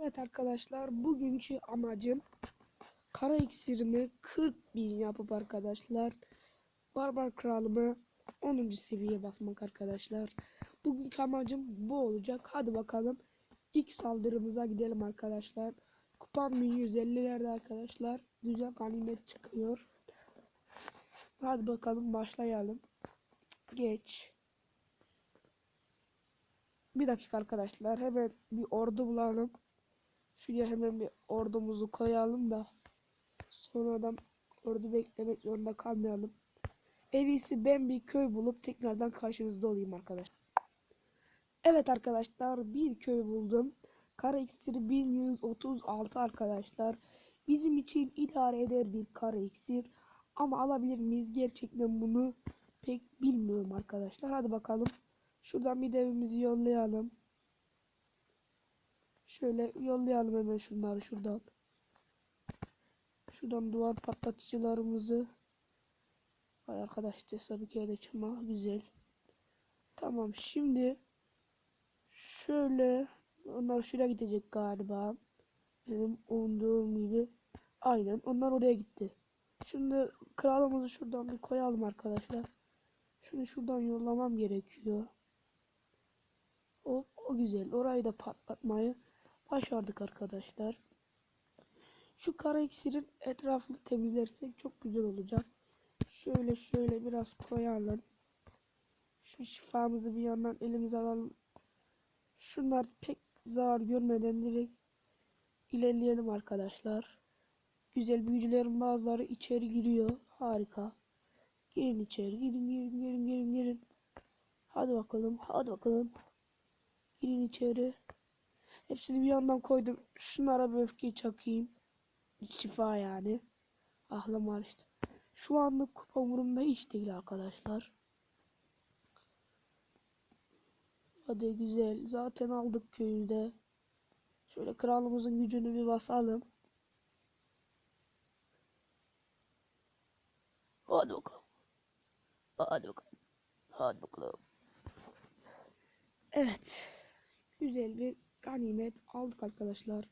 Evet arkadaşlar bugünkü amacım kara iksirimi 40 bin yapıp arkadaşlar barbar kralımı 10. seviyeye basmak arkadaşlar. Bugünkü amacım bu olacak. Hadi bakalım ilk saldırımıza gidelim arkadaşlar. Kupam 1150'lerde arkadaşlar. Güzel ganimet çıkıyor. Hadi bakalım başlayalım. Geç. Bir dakika arkadaşlar hemen bir ordu bulalım. Şuraya hemen bir ordumuzu koyalım da sonradan ordu beklemek zorunda kalmayalım. En iyisi ben bir köy bulup tekrardan karşınızda olayım arkadaşlar. Evet arkadaşlar bir köy buldum. Kara iksiri 1136 arkadaşlar. Bizim için idare eder bir kara iksir. Ama alabilir miyiz? Gerçekten bunu pek bilmiyorum arkadaşlar. Hadi bakalım. Şuradan bir devimizi yollayalım. Şöyle yollayalım hemen şunları şuradan. Şuradan duvar patlatıcılarımızı. Vay arkadaş tabii ki öyle çıkma güzel. Tamam şimdi şöyle onlar şuraya gidecek galiba. Benim umduğum gibi. Aynen onlar oraya gitti. Şimdi kralımızı şuradan bir koyalım arkadaşlar. Şunu şuradan yollamam gerekiyor. O, o güzel. Orayı da patlatmayı başardık arkadaşlar. Şu kara iksirin etrafını temizlersek çok güzel olacak. Şöyle şöyle biraz koyalım. Şu şifamızı bir yandan elimize alalım. Şunlar pek zarar görmeden direkt ilerleyelim arkadaşlar. Güzel büyücülerin bazıları içeri giriyor. Harika. Girin içeri. Girin girin girin girin girin. Hadi bakalım. Hadi bakalım. Girin içeri. Hepsini bir yandan koydum. Şunlara bir öfkeyi çakayım. Şifa yani. Ahlam işte. Şu anlık kupa umurumda hiç değil arkadaşlar. Hadi güzel. Zaten aldık köyü de. Şöyle kralımızın gücünü bir basalım. Hadi bakalım. Hadi bakalım. Hadi bakalım. Evet. Güzel bir ganimet aldık arkadaşlar.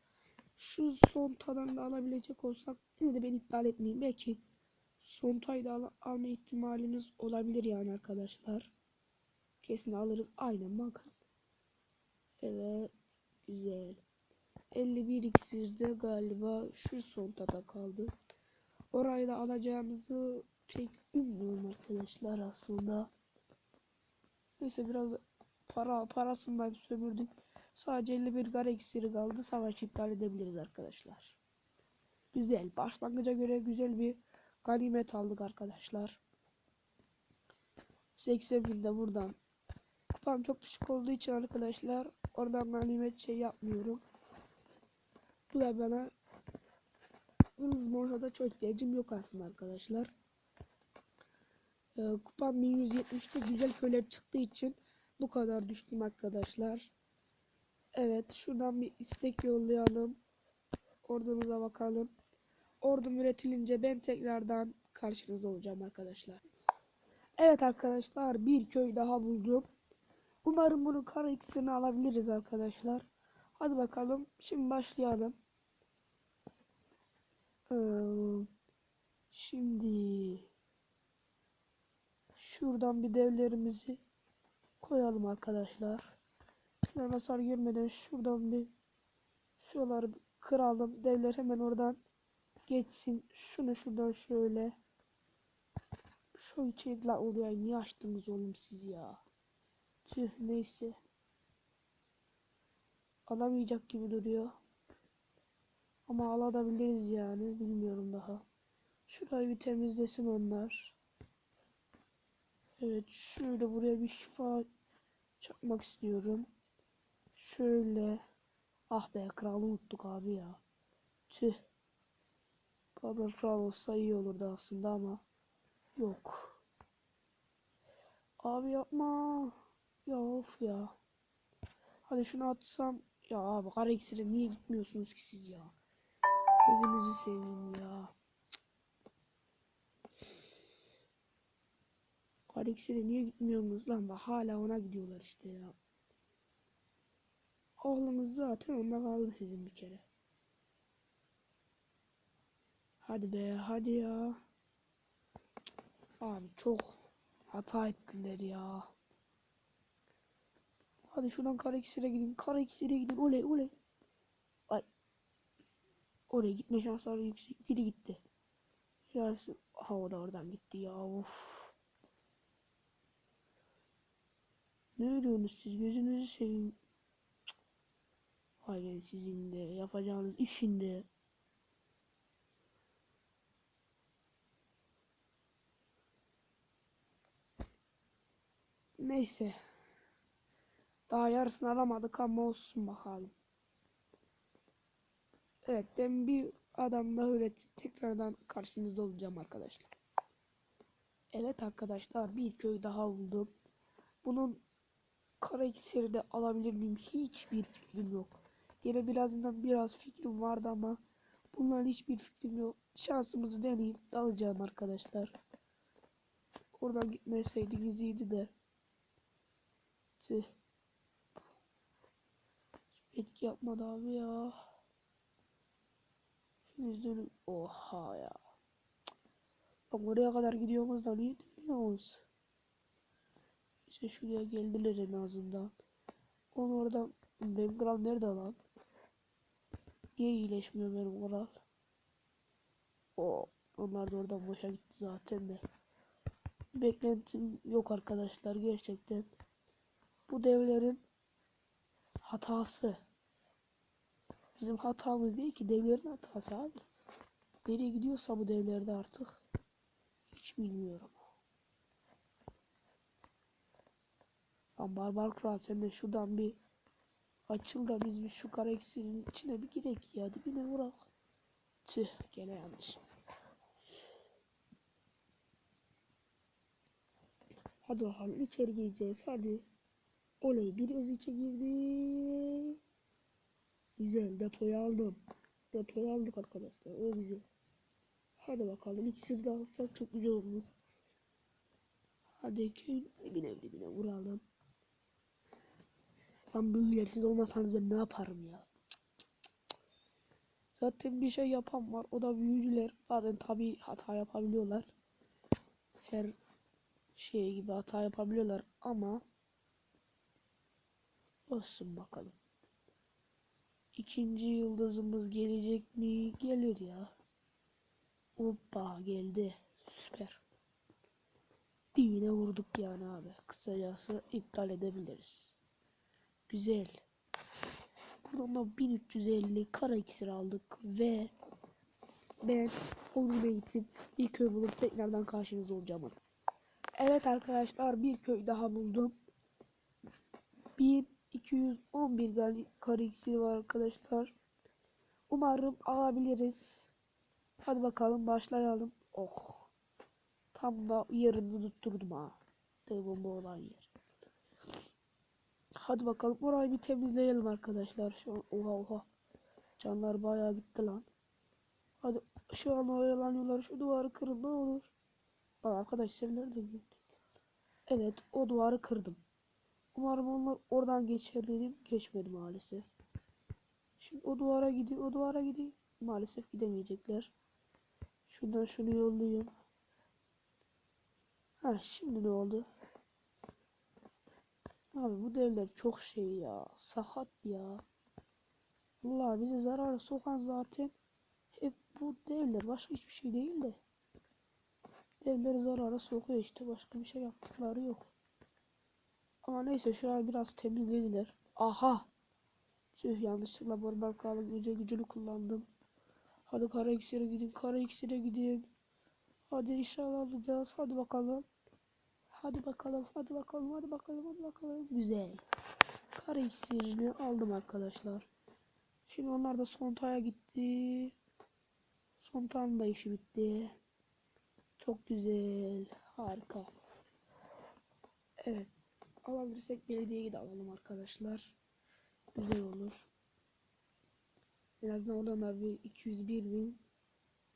Şu son tadan da alabilecek olsak yine de ben iptal etmeyeyim. Belki son tayı da al alma ihtimalimiz olabilir yani arkadaşlar. Kesin alırız. Aynen bakın. Evet. Güzel. 51 iksirde galiba şu son tada kaldı. Orayı da alacağımızı pek ummuyorum arkadaşlar aslında. Neyse biraz para parasından sömürdük. Sadece 51 gar iksiri kaldı. Savaş iptal edebiliriz arkadaşlar. Güzel. Başlangıca göre güzel bir ganimet aldık arkadaşlar. 80 bin de buradan. Kupam çok düşük olduğu için arkadaşlar oradan ganimet şey yapmıyorum. Bu da bana Hız Morha'da çok ihtiyacım yok aslında arkadaşlar. Ee, kupam 1170'te güzel köyler çıktığı için bu kadar düştüm arkadaşlar. Evet şuradan bir istek yollayalım. Ordumuza bakalım. Ordum üretilince ben tekrardan karşınızda olacağım arkadaşlar. Evet arkadaşlar bir köy daha buldum. Umarım bunu kara iksirini alabiliriz arkadaşlar. Hadi bakalım şimdi başlayalım. Ee, şimdi şuradan bir devlerimizi koyalım arkadaşlar. Şuradan hasar görmeden şuradan bir şuraları kıralım. Devler hemen oradan geçsin. Şunu şuradan şöyle. Şu içeri oluyor. Niye açtınız oğlum siz ya? Tüh neyse. Alamayacak gibi duruyor. Ama alabiliriz yani. Bilmiyorum daha. Şurayı bir temizlesin onlar. Evet şöyle buraya bir şifa çakmak istiyorum. Şöyle. Ah be kralı unuttuk abi ya. Tüh. Barbar kral olsa iyi olurdu aslında ama. Yok. Abi yapma. Ya of ya. Hadi şunu atsam. Ya abi kara iksire niye gitmiyorsunuz ki siz ya? Gözünüzü seveyim ya. Kara iksire niye gitmiyorsunuz lan? Bak hala ona gidiyorlar işte ya. Oğlunuz zaten onda kaldı sizin bir kere. Hadi be hadi ya. Abi çok hata ettiler ya. Hadi şuradan kara iksire gidin. Kara iksire gidin. Oley oley. Ay. Oraya gitme şansları yüksek. Biri gitti. Yarısı. Ha o da oradan gitti ya. Of. Ne örüyorsunuz siz? Gözünüzü seveyim. Be sizin de yapacağınız işinde. Neyse. Daha yarısını alamadık ama olsun bakalım. Evet ben bir adam daha üretip tekrardan karşınızda olacağım arkadaşlar. Evet arkadaşlar bir köy daha buldum. Bunun kara iksiri de alabilir miyim? Hiçbir fikrim yok. Yine birazından biraz fikrim vardı ama bunların hiçbir fikrim yok. Şansımızı deneyip alacağım arkadaşlar. Oradan gitmeseydiniz iyiydi de. Tüh. Etki yapmadı abi ya. Biz dönüp oha ya. Lan oraya kadar gidiyoruz da niye dönüyoruz? İşte şuraya geldiler en azından. Onu oradan benim nerede lan? Niye iyileşmiyor benim kral? O onlar da oradan boşa gitti zaten de. Beklentim yok arkadaşlar gerçekten. Bu devlerin hatası. Bizim hatamız değil ki devlerin hatası abi. Nereye gidiyorsa bu devlerde artık hiç bilmiyorum. Lan barbar kral sen de şuradan bir açıl da biz bir şu kara içine bir girek ya dibine vurak. Tüh gene yanlış. Hadi bakalım içeri gireceğiz hadi. Oley bir öz içe girdi. Güzel depoyu aldım. Depoyu aldık arkadaşlar. O güzel. Hadi bakalım ikisini de alsak çok güzel olur. Hadi köyün dibine dibine vuralım. Lan büyüler siz olmasanız ben ne yaparım ya. Zaten bir şey yapan var. O da büyücüler. Bazen tabi hata yapabiliyorlar. Her şey gibi hata yapabiliyorlar ama olsun bakalım. İkinci yıldızımız gelecek mi? Gelir ya. Hoppa geldi. Süper. Dibine vurduk yani abi. Kısacası iptal edebiliriz. Güzel. Buradan da 1350 kara iksir aldık ve ben onu eğitip bir köy bulup tekrardan karşınızda olacağım. Evet arkadaşlar bir köy daha buldum. 1211 gal- kara iksiri var arkadaşlar. Umarım alabiliriz. Hadi bakalım başlayalım. Oh. Tam da yerini tutturdum ha. Devamlı olan yer. Hadi bakalım orayı bir temizleyelim arkadaşlar. Şu an oha oha. Canlar bayağı gitti lan. Hadi şu an oyalanıyorlar. Şu duvarı kırın ne olur. Bak arkadaş sen nerede gördün? Evet o duvarı kırdım. Umarım onlar oradan geçer dedim. Geçmedi maalesef. Şimdi o duvara gidin o duvara gidin. Maalesef gidemeyecekler. Şuradan şunu yollayayım. Ha şimdi ne oldu? Abi bu devler çok şey ya. Sakat ya. Vallahi bizi zarara sokan zaten hep bu devler. Başka hiçbir şey değil de. Devleri zarara sokuyor işte. Başka bir şey yaptıkları yok. Ama neyse şu an biraz temizlediler. Aha. Tüh yanlışlıkla barbar kralın gece gücünü kullandım. Hadi kara iksire gidin. Kara iksire gidin. Hadi inşallah alacağız. Hadi bakalım. Hadi bakalım. Hadi bakalım. Hadi bakalım. Hadi bakalım. Güzel. Kara iksirini aldım arkadaşlar. Şimdi onlar da Sonta'ya gitti. Sonta'nın da işi bitti. Çok güzel. Harika. Evet. Alabilirsek belediyeye de alalım arkadaşlar. Güzel olur. En azından oradan da bir 201 bin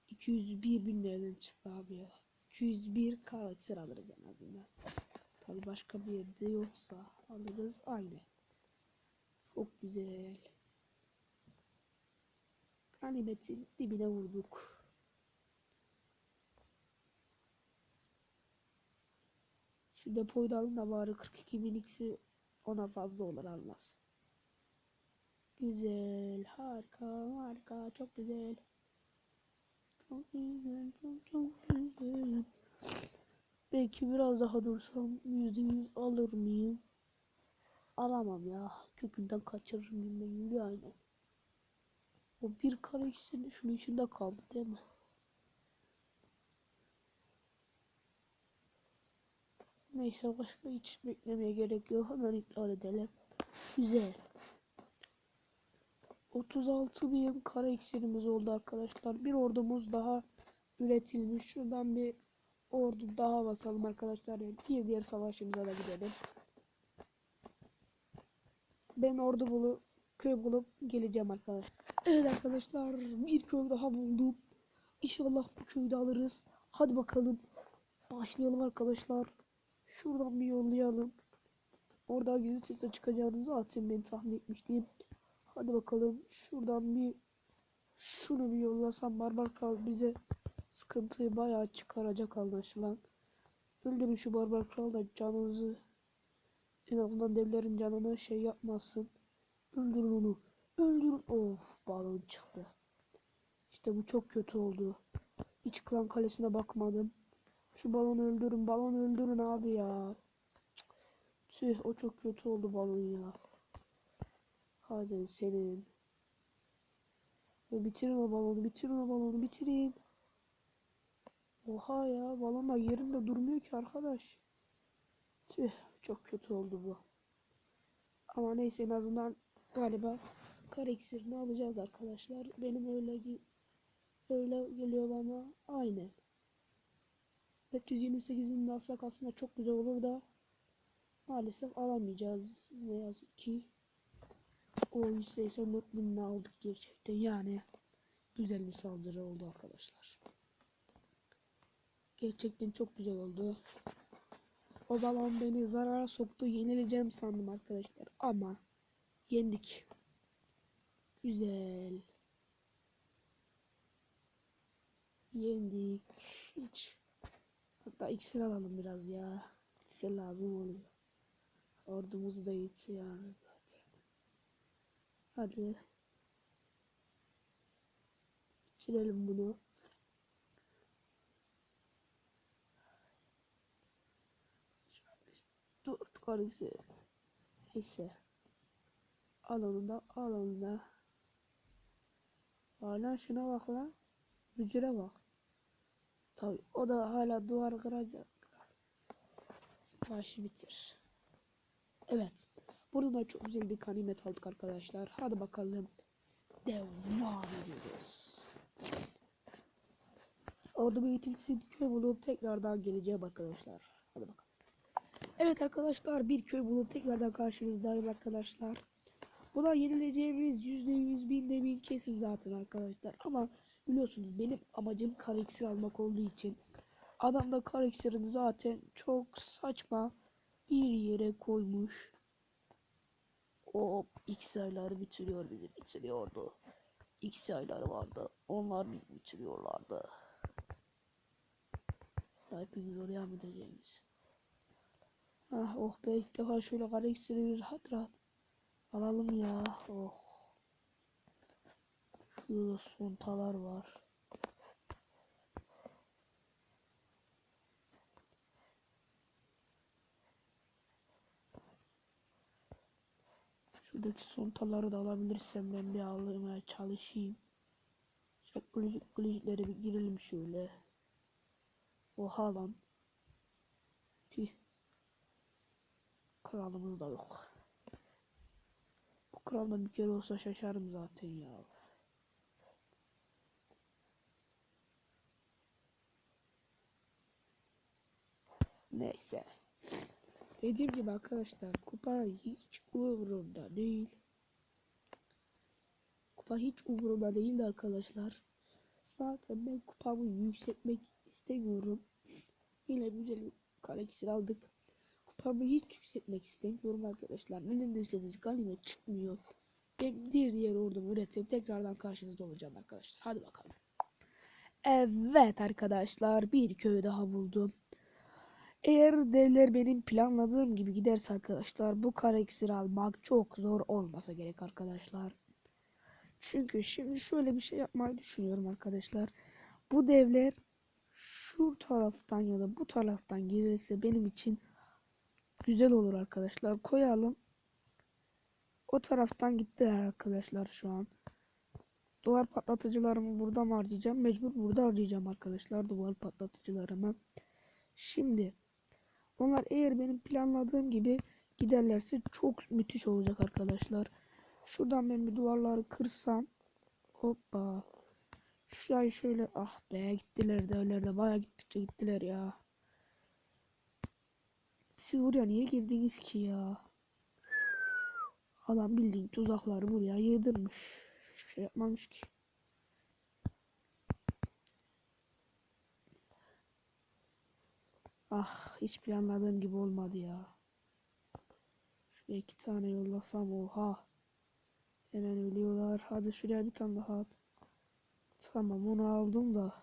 201 bin nereden çıktı abi ya. 201 karakter alırız en azından. Tabi başka bir yerde yoksa alırız aynı. Çok güzel. Ganimetin dibine vurduk. Şu depoyu da alın da bari 42 bin x'i ona fazla olur almaz. Güzel, harika, harika, çok güzel. Belki biraz daha dursam yüzde yüz alır mıyım? Alamam ya. Kökünden kaçırırım gibi geliyor aynen. O bir kare ikisinin şunun içinde kaldı değil mi? Neyse başka hiç beklemeye gerek yok. Hemen iptal edelim. Güzel. 36 bin kare iksirimiz oldu arkadaşlar. Bir ordumuz daha üretilmiş. Şuradan bir ordu daha basalım arkadaşlar. Bir diğer savaşımıza da gidelim. Ben ordu bulup köy bulup geleceğim arkadaşlar. Evet arkadaşlar bir köy daha buldum. İnşallah bu köyü de alırız. Hadi bakalım. Başlayalım arkadaşlar. Şuradan bir yollayalım. Orada gizli çıkacağını zaten ben tahmin etmiştim. Hadi bakalım şuradan bir şunu bir yollasam Barbar Kral bize sıkıntıyı bayağı çıkaracak anlaşılan. Öldürün şu Barbar Kral da canınızı en azından devlerin canına şey yapmasın. Öldürün onu. Öldürün. Of balon çıktı. İşte bu çok kötü oldu. Hiç klan kalesine bakmadım. Şu balonu öldürün. Balonu öldürün abi ya. Tüh o çok kötü oldu balon ya. Hadi senin. Bitirin o balonu. Bitirin o balonu. Bitirin. Oha ya. Balonlar yerinde durmuyor ki arkadaş. Tüh. Çok kötü oldu bu. Ama neyse en azından galiba kar iksirini alacağız arkadaşlar. Benim öyle öyle geliyor bana. Aynen. 428 bin alsak aslında çok güzel olur da maalesef alamayacağız. Ne yazık ki. O 184 bin aldık gerçekten. Yani güzel bir saldırı oldu arkadaşlar. Gerçekten çok güzel oldu. O balon beni zarara soktu. Yenileceğim sandım arkadaşlar. Ama yendik. Güzel. Yendik. Hiç. Hatta iksir alalım biraz ya. İksir lazım oluyor. Ordumuzu da yetiyor. Hadi. Geçirelim bunu. Dört karısı. Neyse. Al onu da al onu da. Hala şuna bak lan. Bücüre bak. Tabi o da hala duvar kıracak. Savaşı bitir. Evet. Burada da çok güzel bir ganimet aldık arkadaşlar. Hadi bakalım. Devam ediyoruz. Orada bir itilsin köy bulup tekrardan geleceğim arkadaşlar. Hadi bakalım. Evet arkadaşlar bir köy bulup tekrardan karşınızdayım arkadaşlar. Buna yenileceğimiz %100 binde bin kesin zaten arkadaşlar. Ama biliyorsunuz benim amacım kar almak olduğu için adam da kar zaten çok saçma bir yere koymuş. O X ayları bitiriyor bizi bitiriyordu. X ayları vardı. Onlar bizi bitiriyorlardı. Hepimiz oraya mı gideceğimiz? Ah oh be ilk defa şöyle kara iksiri rahat rahat alalım ya. Oh. Şurada sontalar var. Şuradaki sontaları da alabilirsem ben bir almaya çalışayım. Gülücük gülücüklere bir girelim şöyle. Oha lan. Tüh. Kralımız da yok. Bu kral da bir kere olsa şaşarım zaten ya. Neyse. Dediğim gibi arkadaşlar kupa hiç umurumda değil. Kupa hiç umurumda değil arkadaşlar. Zaten ben kupamı yükseltmek istemiyorum. Yine güzel bir kare iksir aldık. Kupa Rakamı hiç yükseltmek istemiyorum arkadaşlar. Neden derseniz galime çıkmıyor. Ben diğer diğer ordumu üretip tekrardan karşınızda olacağım arkadaşlar. Hadi bakalım. Evet arkadaşlar bir köy daha buldum. Eğer devler benim planladığım gibi giderse arkadaşlar bu kara iksiri almak çok zor olmasa gerek arkadaşlar. Çünkü şimdi şöyle bir şey yapmayı düşünüyorum arkadaşlar. Bu devler şu taraftan ya da bu taraftan gelirse benim için güzel olur arkadaşlar. Koyalım. O taraftan gittiler arkadaşlar şu an. Duvar patlatıcılarımı burada mı harcayacağım? Mecbur burada harcayacağım arkadaşlar duvar patlatıcılarımı. Şimdi onlar eğer benim planladığım gibi giderlerse çok müthiş olacak arkadaşlar. Şuradan ben bir duvarları kırsam. Hoppa. Şurayı şöyle ah be gittiler de öyle de baya gittikçe gittiler ya. Siz buraya niye girdiniz ki ya? Adam bildiğin tuzakları buraya yığdırmış. Hiçbir şey yapmamış ki. Ah hiç planladığım gibi olmadı ya. Şuraya iki tane yollasam oha. Hemen ölüyorlar. Hadi şuraya bir tane daha at. Tamam onu aldım da.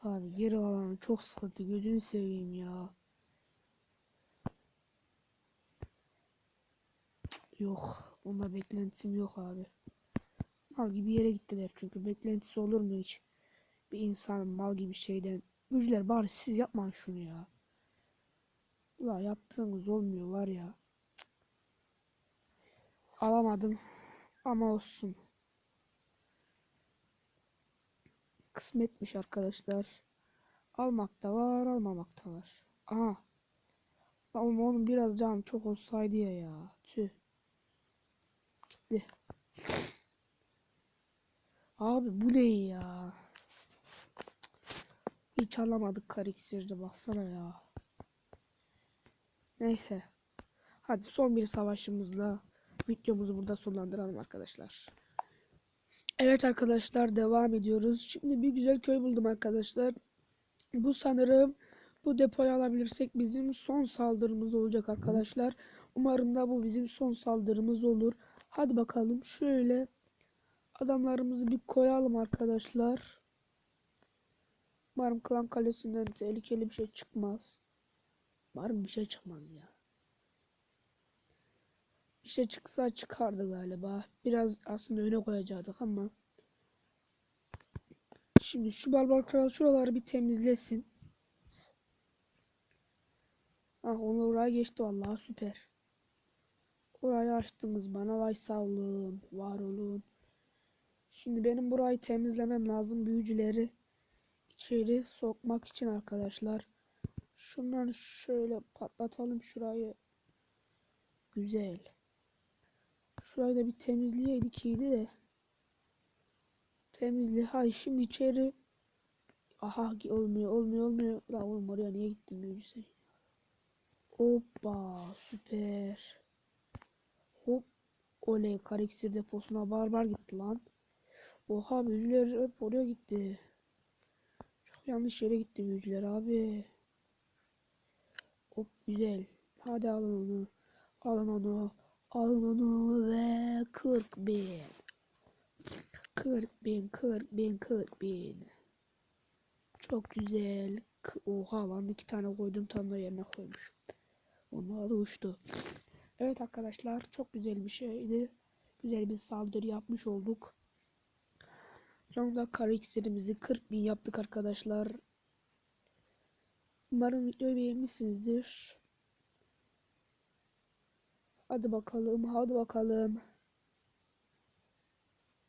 Abi geri alanı çok sıkıntı. Gözünü seveyim ya. Yok. Onda beklentim yok abi. Mal gibi yere gittiler çünkü. Beklentisi olur mu hiç? Bir insan mal gibi şeyden. Gücler bari siz yapmayın şunu ya. La yaptığınız olmuyor var ya. Alamadım. Ama olsun. Kısmetmiş arkadaşlar. Almak da var, almamak da var. Aha. Ama onun biraz canı çok olsaydı ya ya. Tüh. Gitti. Abi bu ne ya? Hiç alamadık kar baksana ya. Neyse. Hadi son bir savaşımızla videomuzu burada sonlandıralım arkadaşlar. Evet arkadaşlar devam ediyoruz. Şimdi bir güzel köy buldum arkadaşlar. Bu sanırım bu depoyu alabilirsek bizim son saldırımız olacak arkadaşlar. Umarım da bu bizim son saldırımız olur. Hadi bakalım şöyle adamlarımızı bir koyalım arkadaşlar. Umarım klan kalesinden tehlikeli bir şey çıkmaz. Umarım bir şey çıkmaz ya. Bir şey çıksa çıkardı galiba. Biraz aslında öne koyacaktık ama. Şimdi şu barbar kral şuraları bir temizlesin. Ah onu oraya geçti vallahi süper. Orayı açtınız bana vay sağ olun, var olun. Şimdi benim burayı temizlemem lazım büyücüleri içeri sokmak için arkadaşlar. Şunları şöyle patlatalım şurayı. Güzel. Şurayı da bir temizleyeydik iyiydi de. Temizle. Hay şimdi içeri. Aha olmuyor olmuyor olmuyor. La oğlum oraya niye gittin büyücüsü? Hoppa süper. Hop. Oley kar iksir deposuna barbar gitti lan. Oha büyücüler hep oraya gitti. Yanlış yere gitti büyücüler abi. Hop güzel. Hadi alın onu. Alın onu. Alın onu ve 40 bin. 40 bin, 40 bin, 40 bin. Çok güzel. Oha lan iki tane koydum tam da yerine koymuşum. Onlar da uçtu. Evet arkadaşlar çok güzel bir şeydi. Güzel bir saldırı yapmış olduk. Sonunda kara iksirimizi 40 bin yaptık arkadaşlar. Umarım videoyu beğenmişsinizdir. Hadi bakalım, hadi bakalım.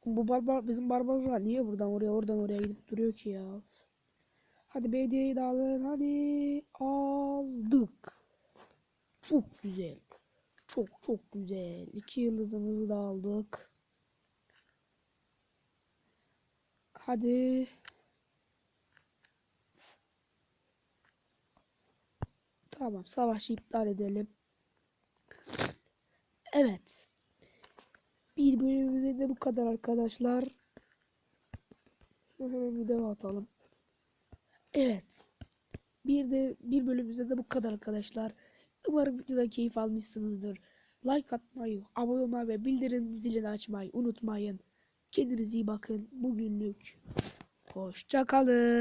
Bu barbar bizim barbarlar niye buradan oraya oradan oraya gidip duruyor ki ya? Hadi BD'yi de alın hadi aldık. Çok güzel. Çok çok güzel. İki yıldızımızı da aldık. Hadi. Tamam savaşı iptal edelim. Evet. Bir bölümümüzde de bu kadar arkadaşlar. Hemen video atalım. Evet. Bir de bir bölümümüzde de bu kadar arkadaşlar. Umarım videoda keyif almışsınızdır. Like atmayı, abone olmayı ve bildirim zilini açmayı unutmayın. Kendinize iyi bakın. Bugünlük hoşça kalın.